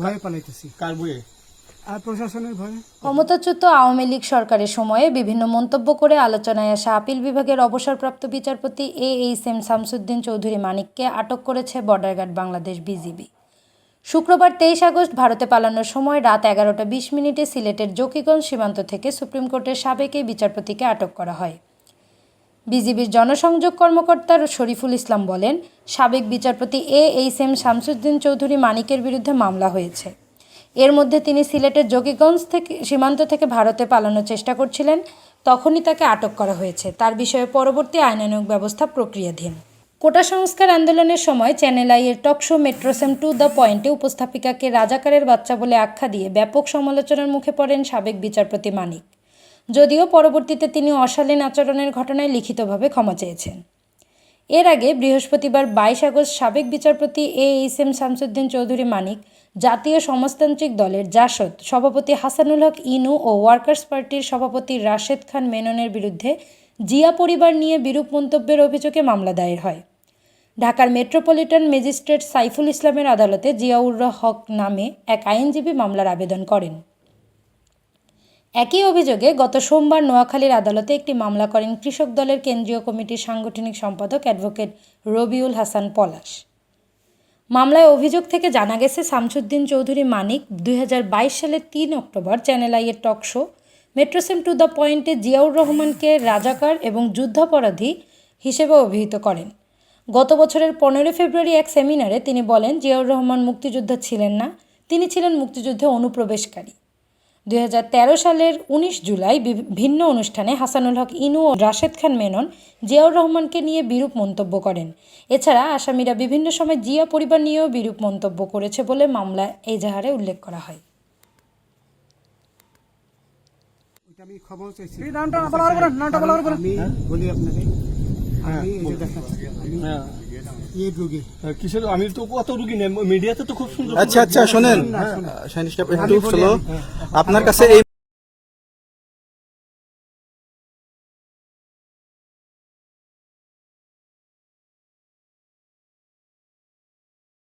ভয়ে পালাইতেছি। কার বইয়ে আর প্রশাসনের ভয়ে। ক্ষমতাচ্যুত আওয়ামী লীগ সরকারের সময়ে বিভিন্ন মন্তব্য করে আলোচনায় আসা আপিল বিভাগের অবসরপ্রাপ্ত বিচারপতি A H M Shamsuddin Chowdhury মানিককে আটক করেছে বর্ডার গার্ড বাংলাদেশ বিজিবি। শুক্রবার তেইশ আগস্ট ভারতে পালানোর সময় রাত এগারোটা বিশ মিনিটে সিলেটের জকিগঞ্জ সীমান্ত থেকে সুপ্রিম কোর্টের সাবেক এই বিচারপতিকে আটক করা হয়। বিজিবির জনসংযোগ কর্মকর্তা শরীফুল ইসলাম বলেন, সাবেক বিচারপতি A H M Shamsuddin Chowdhury মানিকের বিরুদ্ধে মামলা হয়েছে। এর মধ্যে তিনি সিলেটের যোগীগঞ্জ থেকে, সীমান্ত থেকে ভারতে পালানোর চেষ্টা করছিলেন, তখনই তাকে আটক করা হয়েছে। তার বিষয়ে পরবর্তী আইনানুগ ব্যবস্থা প্রক্রিয়াধীন। কোটা সংস্কার আন্দোলনের সময় চ্যানেল আইয়ের টকশো মেট্রোসেম টু দ্য পয়েন্টে উপস্থাপিকাকে রাজাকারের বাচ্চা বলে আখ্যা দিয়ে ব্যাপক সমালোচনার মুখে পড়েন সাবেক বিচারপতি মানিক। যদিও পরবর্তীতে তিনি অশালীন আচরণের ঘটনায় লিখিতভাবে ক্ষমা চেয়েছেন। এর আগে বৃহস্পতিবার বাইশ আগস্ট সাবেক বিচারপতি A H M Shamsuddin Chowdhury Manik, জাতীয় সমাজতান্ত্রিক দলের জাসদ সভাপতি হাসানুল হক ইনু ও ওয়ার্কার্স পার্টির সভাপতি রাশেদ খান মেননের বিরুদ্ধে জিয়া পরিবার নিয়ে বিরূপ মন্তব্যের অভিযোগে মামলা দায়ের হয়। ঢাকার মেট্রোপলিটন ম্যাজিস্ট্রেট সাইফুল ইসলামের আদালতে জিয়াউর হক নামে এক আইনজীবী মামলার আবেদন করেন। একই অভিযোগে গত সোমবার নোয়াখালীর আদালতে একটি মামলা করেন কৃষক দলের কেন্দ্রীয় কমিটির সাংগঠনিক সম্পাদক অ্যাডভোকেট রবিউল হাসান পলাশ। মামলায় অভিযোগ থেকে জানা গেছে, শামসুদ্দিন চৌধুরী মানিক দুই হাজার বাইশ সালের তিন অক্টোবর চ্যানেল আইয়ের talk show, Metrosem to the পয়েন্টে জিয়াউর রহমানকে রাজাকার এবং যুদ্ধাপরাধী হিসেবে অভিহিত করেন। গত বছরের পনেরো ফেব্রুয়ারি এক সেমিনারে তিনি বলেন, জিয়াউর রহমান মুক্তিযোদ্ধা ছিলেন না, তিনি ছিলেন মুক্তিযুদ্ধে অনুপ্রবেশকারী। দুই সালের ১৯ জুলাই ভিন্ন অনুষ্ঠানে হাসানুল হক ইনু ও রাশেদ খান মেনন জিয়াউর রহমানকে নিয়ে বিরূপ মন্তব্য করেন। এছাড়া আসামিরা বিভিন্ন সময় জিয়া পরিবার নিয়েও বিরূপ মন্তব্য করেছে বলে মামলায় এজাহারে উল্লেখ করা হয়। আমি খবর চাইছি। নামটা বলা হবে নামটা বলা হবে আমি বলি আপনাকে আমি এই যে দেখাচ্ছি আমি হ্যাঁ। এই রোগী। কিসের আমি তো কত রুগী নেই মিডিয়াতে তো খুব সুন্দর আচ্ছা আচ্ছা শোনেন। আপনার কাছে এই